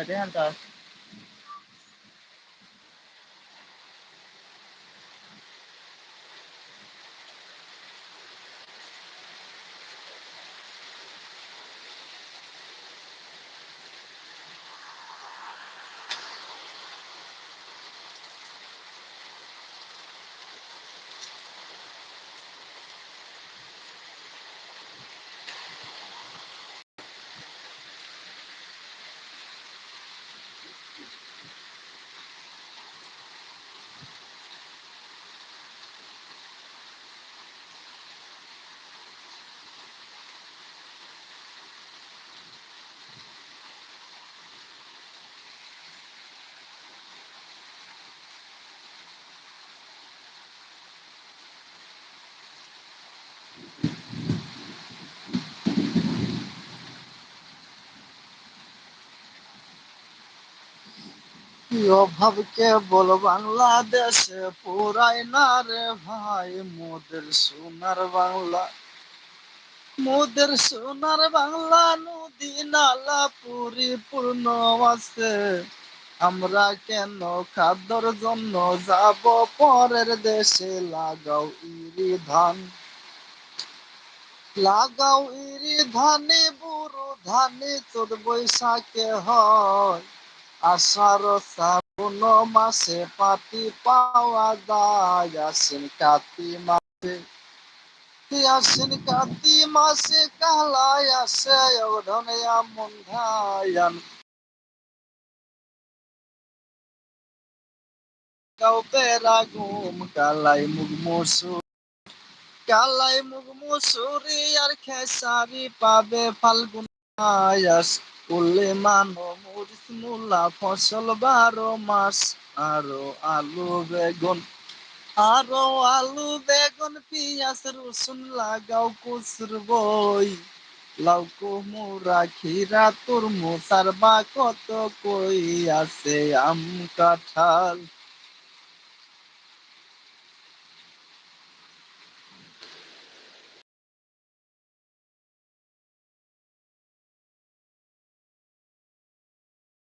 Ada deh, antar. অভাবকে বল বাংলাদেশে? পুরাই না রে ভাই মোদের সোনার বাংলা। মোদের সোনার বাংলা নদী নালা পরিপূর্ণ আছে। আমরা কেন খাদ্যর জন্য যাব পরের দেশে? লাগাও ইরি ধান লাগাও ইরি ধানে, বুড়ো ধানে, তোর বৈশাখে হয়। আষাঢ় শ্রাবণ মাসে পাতি পাওয়া যায় আসেন কাতি মাসে। আসেন কাতি মাসে কালাই আসে ধনিয়া মন্ধায়ান কাউ বেড়া ঘুম কালাই মুগ মসুর কালাই মুগ মুসুরি আর খেসারি পাবে ফাল্গুন আয়াস করলে মানো মরিচ, মূলা, ফসল বারো মাস। আরও আলু, বেগুন, আরও আলু, বেগুন, পিঁয়াজ, রসুন লাগাও কুসুর বই। লাউ কুমুরা খিরা তুরমুজ, আর বা কত কই আছে আম, কাঁঠাল।